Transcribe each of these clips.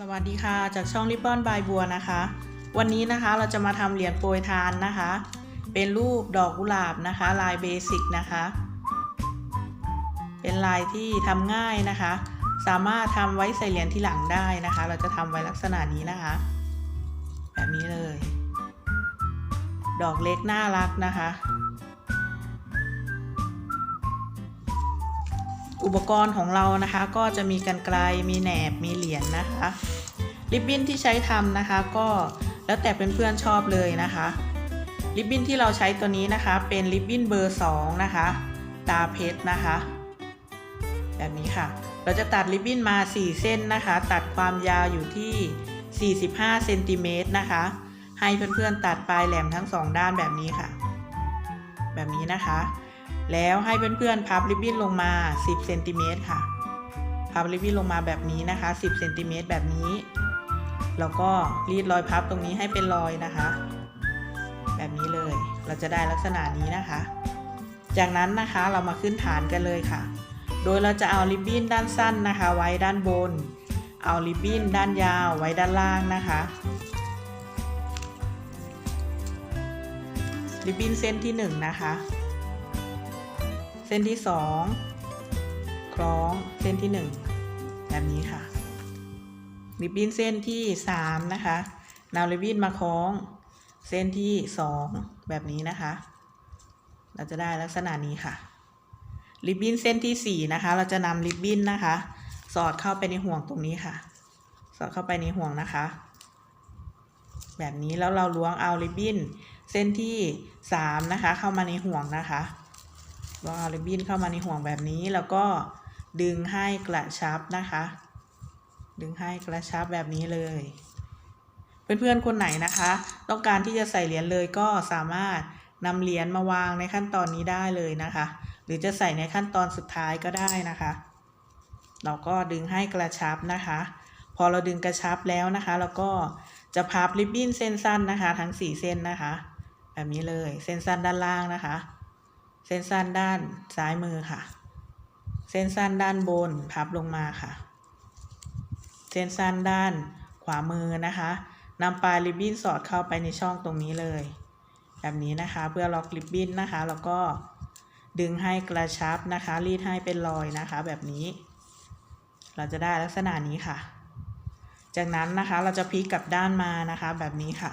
สวัสดีค่ะ จากช่องริบบอนบายบัวนะคะ วันนี้นะคะเราจะมาทำเหรียญโปรยทานนะคะ เป็นรูปดอกกุหลาบนะคะ ลายเบสิกนะคะ เป็นลายที่ทำง่ายนะคะ สามารถทำไว้ใส่เหรียญที่หลังได้นะคะ เราจะทำไว้ลักษณะนี้นะคะ แบบนี้เลย ดอกเล็กน่ารักนะคะ อุปกรณ์ของเรานะคะ ก็จะมีกันไกลมีแหนบมีเหรียญนะคะริบบิ้นที่ใช้ทำนะคะ ก็แล้วแต่เพื่อนๆชอบเลยนะคะริบบิ้นที่เราใช้ตัวนี้นะคะ เป็นริบบิ้นเบอร์2นะคะตาเพชรนะคะ แบบนี้ค่ะ เราจะตัดริบบิ้นมา 4 เส้นนะคะ ตัดความยาวอยู่ที่ 45เซนติเมตรนะคะ ให้เพื่อนๆตัดปลายแหลมทั้งสองด้านแบบนี้ค่ะ แบบนี้นะคะ แล้วให้เพื่อนๆพับริบบิ้นลงมา 10เซนติเมตรค่ะ พับริบบิ้นลงมาแบบนี้นะคะ 10เซนติเมตรแบบนี้ แล้วก็รีดรอยพับตรงนี้ให้เป็นรอยนะคะ แบบนี้เลย เราจะได้ลักษณะนี้นะคะ จากนั้นนะคะเรามาขึ้นฐานกันเลยค่ะ โดยเราจะเอาริบบิ้นด้านสั้นนะคะ ไว้ด้านบน เอาริบบิ้นด้านยาวไว้ด้านล่างนะคะริบบิ้นเส้นที่หนึ่งนะคะ เส้นที่สองคล้องเส้นที่หนึ่งแบบนี้ค่ะริบบิ้นเส้นที่สามนะคะนำริบบิ้นมาคล้องเส้นที่สองแบบนี้นะคะ เราจะได้ลักษณะนี้ค่ะริบบิ้นเส้นที่สี่นะคะ เราจะนำริบบิ้นนะคะ สอดเข้าไปในห่วงตรงนี้ค่ะ สอดเข้าไปในห่วงนะคะ แบบนี้แล้วเราล้วงเอาริบบิ้นเส้นที่สามนะคะ เข้ามาในห่วงนะคะ ลองเอาริบบิ้นเข้ามาในห่วงแบบนี้แล้วก็ดึงให้กระชับนะคะ ดึงให้กระชับแบบนี้เลย เพื่อนๆคนไหนนะคะ ต้องการที่จะใส่เหรียญเลยก็สามารถนำเหรียญมาวางในขั้นตอนนี้ได้เลยนะคะ หรือจะใส่ในขั้นตอนสุดท้ายก็ได้นะคะ เราก็ดึงให้กระชับนะคะ พอเราดึงกระชับแล้วนะคะเราก็จะพับริบบิ้นเส้นสั้นนะคะ ทั้งสี่เส้นนะคะ แบบนี้เลยเส้นสั้นด้านล่างนะคะ เส้นสั้นด้านซ้ายมือค่ะ เส้นสั้นด้านบนพับลงมาค่ะ เส้นสั้นด้านขวามือนะคะนำปลายริบบิ้นสอดเข้าไปในช่องตรงนี้เลย แบบนี้นะคะเพื่อล็อกริบบิ้นนะคะ แล้วก็ดึงให้กระชับนะคะ รีดให้เป็นรอยนะคะ แบบนี้ เราจะได้ลักษณะนี้ค่ะ จากนั้นนะคะเราจะพลิกกลับด้านมานะคะ แบบนี้ค่ะ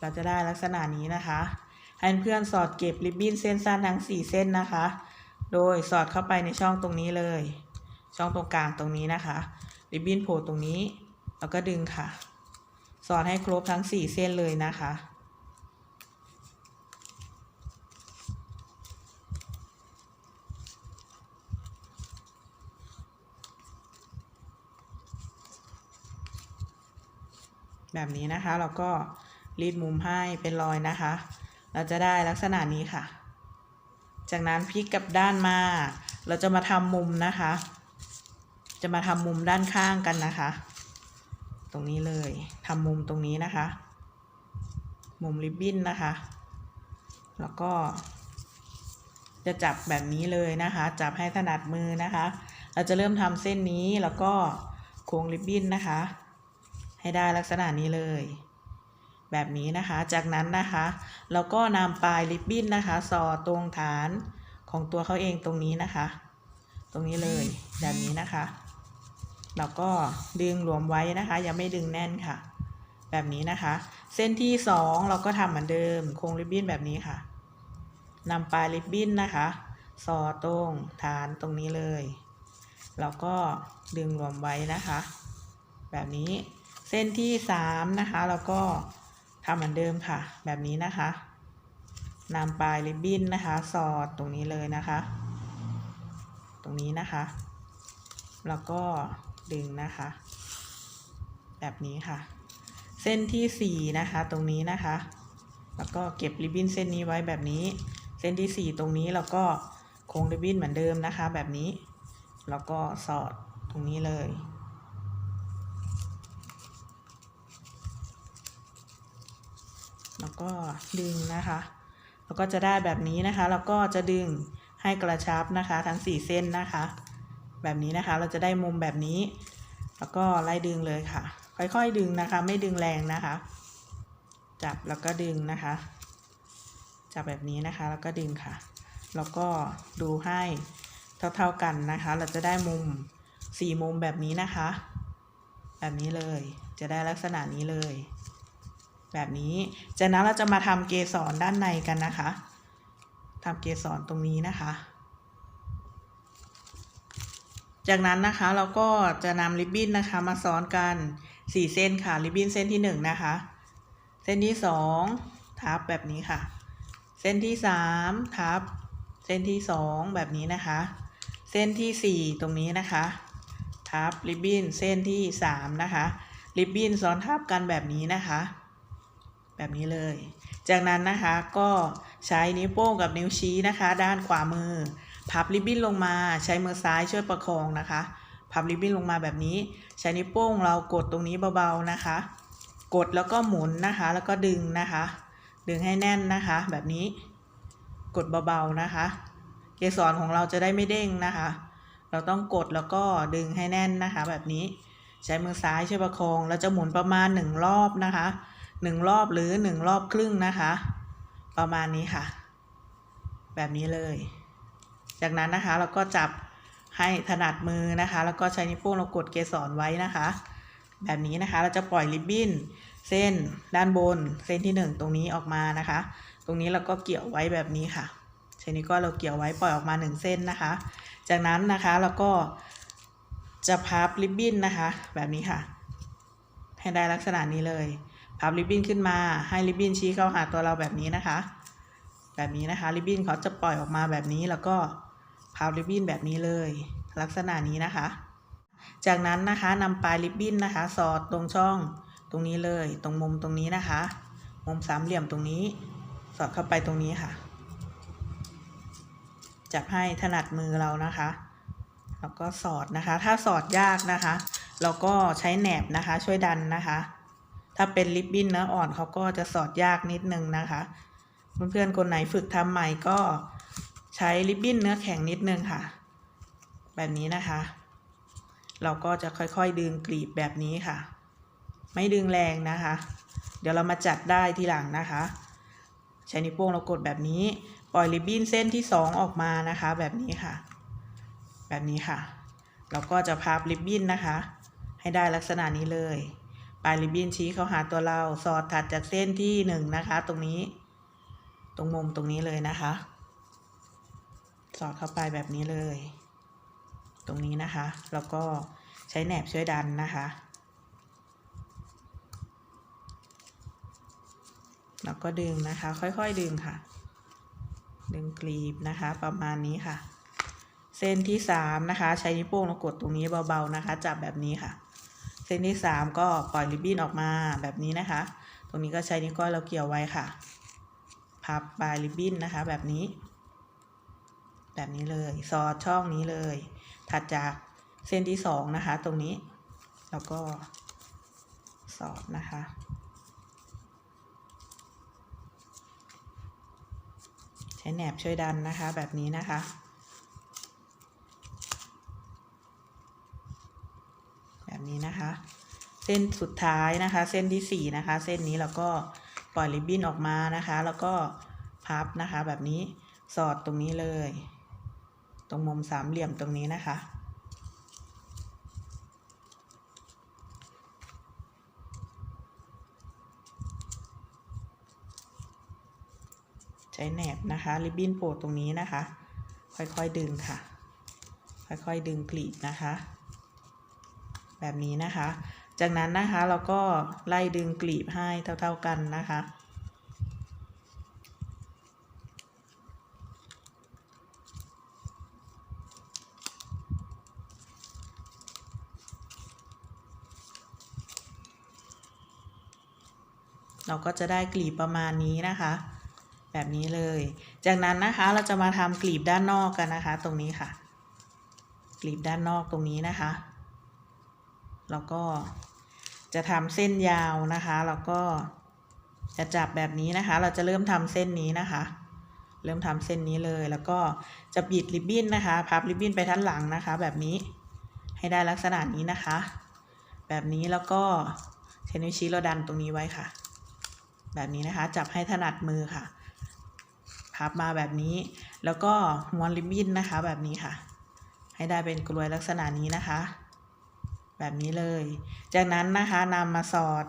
เราจะได้ลักษณะนี้นะคะ ให้เพื่อนสอดเก็บริบบิ้นเส้นสั้นทั้ง 4 เส้นนะคะ โดยสอดเข้าไปในช่องตรงนี้เลย ช่องตรงกลางตรงนี้นะคะ ริบบิ้นโผล่ตรงนี้ แล้วก็ดึงค่ะ สอดให้ครบทั้ง 4 เส้นเลยนะคะแบบนี้นะคะเราก็รีดมุมให้เป็นรอยนะคะ เราจะได้ลักษณะนี้ค่ะ จากนั้นพลิกกลับด้านมา เราจะมาทำมุมนะคะ จะมาทำมุมด้านข้างกันนะคะ ตรงนี้เลยทำมุมตรงนี้นะคะ มุมริบบิ้นนะคะ แล้วก็ จะจับแบบนี้เลยนะคะ จับให้ถนัดมือนะคะ เราจะเริ่มทำเส้นนี้แล้วก็โค้งริบบิ้นนะคะ ให้ได้ลักษณะนี้เลย แบบนี้นะคะ จากนั้นนะคะเราก็นำปลายริบบิ้นนะคะ สอดตรงฐานของตัวเขาเองตรงนี้นะคะ ตรงนี้เลยแบบนี้นะคะ เราก็ดึงหลวมไว้นะคะย่าไม่ดึงแน่นค่ะ แบบนี้นะคะ เส้นที่สองเราก็ทำเหมือนเดิมโค้งริบบิ้นแบบนี้ค่ะนำปลายริบบิ้นนะคะ สอดตรงฐานตรงนี้เลยเราก็ดึงรวมไว้นะคะ แบบนี้เส้นที่สามนะคะเราก็ ทำเหมือนเดิมค่ะ แบบนี้นะคะนำปลายริบบิ้นนะคะ สอดตรงนี้เลยนะคะ ตรงนี้นะคะ แล้วก็ดึงนะคะ แบบนี้ค่ะ เส้นที่สี่นะคะ ตรงนี้นะคะ แล้วก็เก็บริบบิ้นเส้นนี้ไว้แบบนี้ เส้นที่สี่ตรงนี้เราก็โค้งริบบิ้นเหมือนเดิมนะคะ แบบนี้ แล้วก็สอดตรงนี้เลย แล้วก็ดึงนะคะ แล้วก็จะได้แบบนี้นะคะ แล้วก็จะดึงให้กระชับนะคะ ทั้ง 4 เส้นนะคะ แบบนี้นะคะเราจะได้มุมแบบนี้ แล้วก็ไล่ดึงเลยค่ะ ค่อยๆดึงนะคะ ไม่ดึงแรงนะคะ จับแล้วก็ดึงนะคะ จับแบบนี้นะคะ แล้วก็ดึงค่ะ แล้วก็ดูให้เท่าๆกันนะคะ เราจะได้มุมสี่มุมแบบนี้นะคะ แบบนี้เลย จะได้ลักษณะนี้เลย แบบนี้ จากนั้นเราจะมาทำเกสรด้านในกันนะคะทำเกสรตรงนี้นะคะ จากนั้นนะคะเราก็จะนำริบบิ้นนะคะมาซ้อนกันสี่เส้นค่ะ ริบบิ้นเส้นที่หนึ่งนะคะ เส้นที่สองทับแบบนี้ค่ะ เส้นที่สามทับ เส้นที่สองแบบนี้นะคะ เส้นที่สี่ตรงนี้นะคะ ทับริบบิ้นเส้นที่สามนะคะ ริบบิ้นซ้อนทับกันแบบนี้นะคะ แบบนี้เลย จากนั้นนะคะก็ใช้นิ้วโป้งกับนิ้วชี้นะคะ ด้านขวามือ พับริบบิ้นลงมาใช้มือซ้ายช่วยประคองนะคะ พับริบบิ้นลงมาแบบนี้ ใช้นิ้วโป้งเรากดตรงนี้เบาๆนะคะ กดแล้วก็หมุนนะคะแล้วก็ดึงนะคะ ดึงให้แน่นนะคะ แบบนี้ กดเบาๆนะคะ เกสรของเราจะได้ไม่เด้งนะคะ เราต้องกดแล้วก็ดึงให้แน่นนะคะ แบบนี้ใช้มือซ้ายช่วยประคองเราจะหมุนประมาณหนึ่งรอบนะคะ หนึ่งรอบหรือหนึ่งรอบครึ่งนะคะ ประมาณนี้ค่ะ แบบนี้เลย จากนั้นนะคะเราก็จับให้ถนัดมือนะคะ แล้วก็ใช้นิ้วโป้งเรากดเกสรไว้นะคะ แบบนี้นะคะเราจะปล่อยริบบิ้นเส้นด้านบน เส้นที่หนึ่งตรงนี้ออกมานะคะ ตรงนี้เราก็เกี่ยวไว้แบบนี้ค่ะใช้นิ้วก้อยเราเกี่ยวไว้ปล่อยออกมาหนึ่งเส้นนะคะ จากนั้นนะคะเราก็จะพับริบบิ้นนะคะ แบบนี้ค่ะ ให้ได้ลักษณะนี้เลย พับริบบิ้นขึ้นมาให้ริบบิ้นชี้เข้าหาตัวเราแบบนี้นะคะ แบบนี้นะคะริบบิ้นเขาจะปล่อยออกมาแบบนี้แล้วก็พับริบบิ้นแบบนี้เลย ลักษณะนี้นะคะ จากนั้นนะคะนำปลายริบบิ้นนะคะ สอดตรงช่องตรงนี้เลย ตรงมุมตรงนี้นะคะ มุมสามเหลี่ยมตรงนี้ สอดเข้าไปตรงนี้ค่ะ จับให้ถนัดมือเรานะคะ แล้วก็สอดนะคะ ถ้าสอดยากนะคะ เราก็ใช้แหนบนะคะ ช่วยดันนะคะ ถ้าเป็นริบบิ้นเนื้ออ่อนเขาก็จะสอดยากนิดนึงนะคะ เพื่อนๆคนไหนฝึกทำใหม่ก็ใช้ริบบิ้นเนื้อแข็งนิดนึงค่ะ แบบนี้นะคะ เราก็จะค่อยๆดึงกลีบแบบนี้ค่ะ ไม่ดึงแรงนะคะ เดี๋ยวเรามาจัดได้ทีหลังนะคะ ใช้นิ้วโป้งเรากดแบบนี้ ปล่อยริบบิ้นเส้นที่สองออกมานะคะ แบบนี้ค่ะ แบบนี้ค่ะ เราก็จะพับริบบิ้นนะคะ ให้ได้ลักษณะนี้เลย ปลายริบบิ้นชี้เข้าหาตัวเรา สอดถัดจากเส้นที่หนึ่งนะคะ ตรงนี้ ตรงมุมตรงนี้เลยนะคะ สอดเข้าไปแบบนี้เลย ตรงนี้นะคะ แล้วก็ใช้แหนบช่วยดันนะคะ แล้วก็ดึงนะคะ ค่อยๆดึงค่ะ ดึงกลีบนะคะ ประมาณนี้ค่ะ เส้นที่สามนะคะ ใช้นิ้วโป้งแล้วกดตรงนี้เบาๆนะคะ จับแบบนี้ค่ะ เส้นที่สามก็ปล่อยริบบิ้นออกมาแบบนี้นะคะ ตรงนี้ก็ใช้นิ้วก้อยเราเกี่ยวไว้ค่ะ พับปลายริบบิ้นนะคะแบบนี้ แบบนี้เลยสอดช่องนี้เลย ถัดจากเส้นที่สองนะคะ ตรงนี้ แล้วก็สอดนะคะใช้แหนบช่วยดันนะคะแบบนี้นะคะ แบบนี้นะคะ เส้นสุดท้ายนะคะ เส้นที่สี่นะคะ เส้นนี้เราก็ปล่อยริบบิ้นออกมานะคะ แล้วก็พับนะคะแบบนี้สอดตรงนี้เลย ตรงมุมสามเหลี่ยมตรงนี้นะคะ ใช้แหนบนะคะ ริบบิ้นโผล่ตรงนี้นะคะ ค่อยๆดึงค่ะ ค่อยๆดึงกลีบนะคะ แบบนี้นะคะ จากนั้นนะคะเราก็ไล่ดึงกลีบให้เท่าๆกันนะคะ เราก็จะได้กลีบประมาณนี้นะคะ แบบนี้เลย จากนั้นนะคะเราจะมาทำกลีบด้านนอกกันนะคะ ตรงนี้ค่ะ กลีบด้านนอกตรงนี้นะคะ แล้วก็ จะทำเส้นยาวนะคะ แล้วก็จะจับแบบนี้นะคะ เราจะเริ่มทำเส้นนี้นะคะ เริ่มทำเส้นนี้เลย แล้วก็จะบิดริบบิ้นนะคะ พับริบบิ้นไปด้านหลังนะคะ แบบนี้ให้ได้ลักษณะนี้นะคะ แบบนี้แล้วก็ใช้นิ้วชี้เราดันตรงนี้ไว้ค่ะ แบบนี้นะคะ จับให้ถนัดมือค่ะ พับมาแบบนี้ แล้วก็ม้วนริบบิ้นนะคะ แบบนี้ค่ะ ให้ได้เป็นกลวยลักษณะนี้นะคะ แบบนี้เลย จากนั้นนะคะนำมาสอด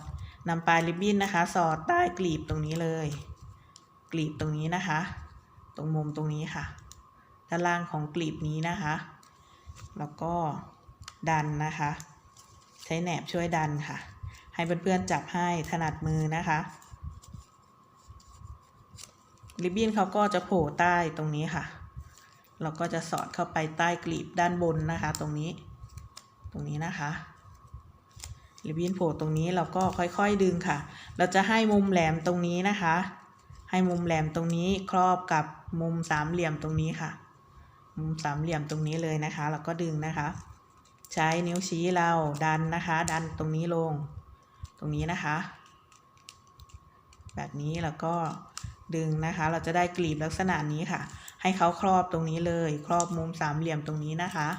นำปลายริบบิ้นนะคะ สอดใต้กลีบตรงนี้เลย กลีบตรงนี้นะคะ ตรงมุมตรงนี้ค่ะ ด้านล่างของกลีบนี้นะคะ แล้วก็ดันนะคะ ใช้แหนบช่วยดันค่ะ ให้เพื่อนๆจับให้ถนัดมือนะคะริบบิ้นเขาก็จะโผล่ใต้ตรงนี้ค่ะ เราก็จะสอดเข้าไปใต้กลีบด้านบนนะคะ ตรงนี้ ตรงนี้นะคะริบบิ้นโผล่ตรงนี้เราก็ค่อยๆดึงค่ะ เราจะให้มุมแหลมตรงนี้นะคะ ให้มุมแหลมตรงนี้ครอบกับมุมสามเหลี่ยมตรงนี้ค่ะ มุมสามเหลี่ยมตรงนี้เลยนะคะแล้วก็ดึงนะคะ ใช้นิ้วชี้เราดันนะคะ ดันตรงนี้ลง ตรงนี้นะคะ แบบนี้แล้วก็ดึงนะคะ เราจะได้กลีบลักษณะนี้ค่ะ ให้เขาครอบตรงนี้เลย ครอบมุมสามเหลี่ยมตรงนี้นะคะ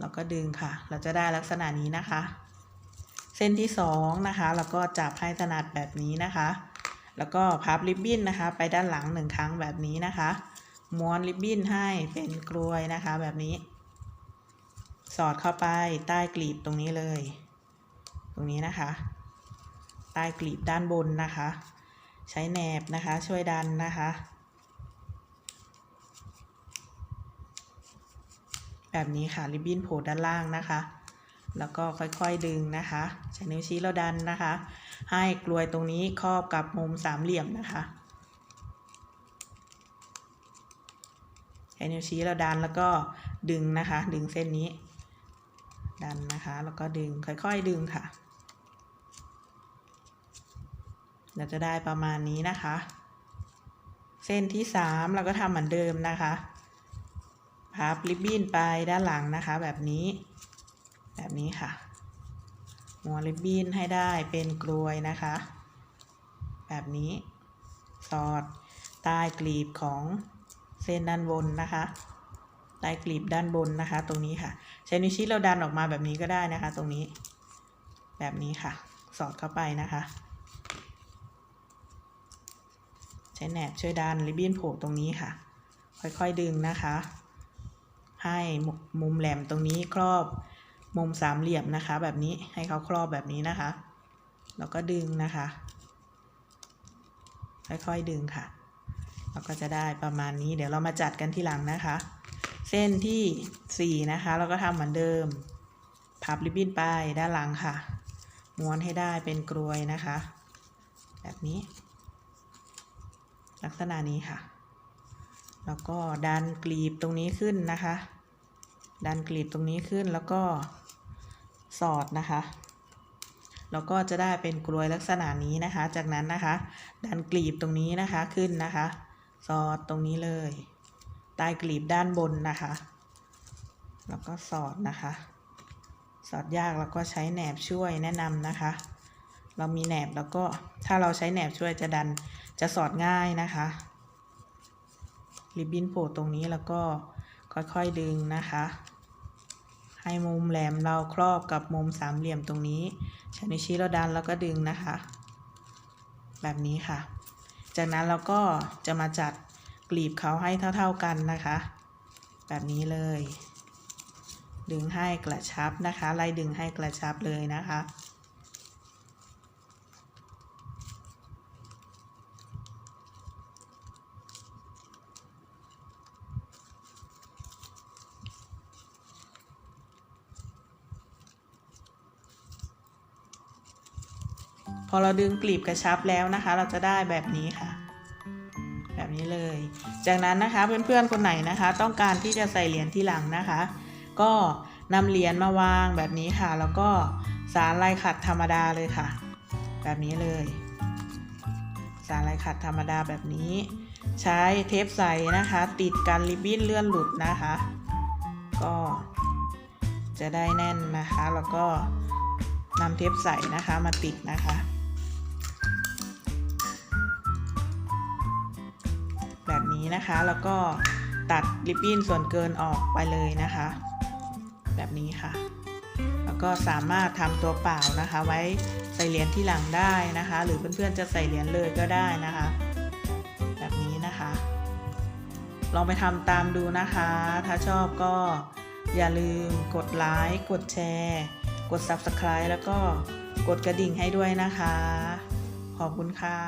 แล้วก็ดึงค่ะ เราจะได้ลักษณะนี้นะคะ เส้นที่สองนะคะแล้วก็จับให้ถนัดแบบนี้นะคะ แล้วก็พับริบบิ้นนะคะ ไปด้านหลังหนึ่งครั้งแบบนี้นะคะ ม้วนริบบิ้นให้เป็นกลวยนะคะแบบนี้ สอดเข้าไปใต้กลีบตรงนี้เลย ตรงนี้นะคะ ใต้กลีบด้านบนนะคะ ใช้แหนบนะคะ ช่วยดันนะคะ แบบนี้ค่ะริบบิ้นโผล่ด้านล่างนะคะ แล้วก็ค่อยๆดึงนะคะใช้นิ้วชี้เราดันนะคะ ให้กลวยตรงนี้ครอบกับมุมสามเหลี่ยมนะคะใช้นิ้วชี้เราดันแล้วก็ดึงนะคะ ดึงเส้นนี้ ดันนะคะ แล้วก็ดึงค่อยๆดึงค่ะเราจะได้ประมาณนี้นะคะ เส้นที่สามเราก็ทำเหมือนเดิมนะคะ พับริบบิ้นไปด้านหลังนะคะ แบบนี้ แบบนี้ค่ะม้วนริบบิ้นให้ได้เป็นกลวยนะคะ แบบนี้ สอดใต้กลีบของเส้นด้านบนนะคะใต้กลีบด้านบนนะคะ ตรงนี้ค่ะ ใช้นิ้วชี้เราดันออกมาแบบนี้ก็ได้นะคะ ตรงนี้ แบบนี้ค่ะ สอดเข้าไปนะคะ ใช้แหนบช่วยดันริบบิ้นโผล่ตรงนี้ค่ะ ค่อยๆดึงนะคะ ให้มุมแหลมตรงนี้ครอบมุมสามเหลี่ยมนะคะ แบบนี้ให้เขาครอบแบบนี้นะคะ แล้วก็ดึงนะคะ ค่อยๆดึงค่ะ เราก็จะได้ประมาณนี้ เดี๋ยวเรามาจัดกันที่หลังนะคะ เส้นที่สี่นะคะ เราก็ทำเหมือนเดิม พับริบบิ้นไปด้านหลังค่ะ ม้วนให้ได้เป็นกลวยนะคะ แบบนี้ ลักษณะนี้ค่ะ แล้วก็ดันกลีบตรงนี้ขึ้นนะคะ ดันกลีบตรงนี้ขึ้นแล้วก็สอดนะคะแล้วก็จะได้เป็นกลวยลักษณะนี้นะคะ จากนั้นนะคะ ดันกลีบตรงนี้นะคะขึ้นนะคะ สอดตรงนี้เลยใต้กลีบด้านบนนะคะ แล้วก็สอดนะคะ สอดยากแล้วก็ใช้แหนบช่วยแนะนำนะคะ เรามีแหนบแล้วก็ถ้าเราใช้แหนบช่วยจะดันจะสอดง่ายนะคะ ริบบิ้นโผล่ตรงนี้แล้วก็ค่อยๆดึงนะคะ ให้มุมแหลมเราครอบกับมุมสามเหลี่ยมตรงนี้ใช้นิ้วชี้เราดันแล้วก็ดึงนะคะ แบบนี้ค่ะ จากนั้นเราก็จะมาจัดกลีบเขาให้เท่า ๆกันนะคะ แบบนี้เลย ดึงให้กระชับนะคะ ไล่ดึงให้กระชับเลยนะคะ พอเราดึงกลีบกระชับแล้วนะคะ เราจะได้แบบนี้ค่ะ แบบนี้เลย จากนั้นนะคะเพื่อนๆคนไหนนะคะ ต้องการที่จะใส่เหรียญที่หลังนะคะ ก็นำเหรียญมาวางแบบนี้ค่ะ แล้วก็สารลายขัดธรรมดาเลยค่ะ แบบนี้เลย สารลายขัดธรรมดาแบบนี้ ใช้เทปใสนะคะ ติดกันริบบิ้นเลื่อนหลุดนะคะ ก็จะได้แน่นนะคะ แล้วก็นำเทปใสนะคะมาติดนะคะ นี้นะคะ แล้วก็ตัดริบบิ้นส่วนเกินออกไปเลยนะคะ แบบนี้ค่ะ แล้วก็สามารถทำตัวเปล่านะคะ ไว้ใส่เหรียญที่หลังได้นะคะ หรือเพื่อนๆจะใส่เหรียญเลยก็ได้นะคะ แบบนี้นะคะ ลองไปทำตามดูนะคะ ถ้าชอบก็อย่าลืมกดไลค์กดแชร์ กด Subscribe แล้วก็กดกระดิ่งให้ด้วยนะคะ ขอบคุณค่ะ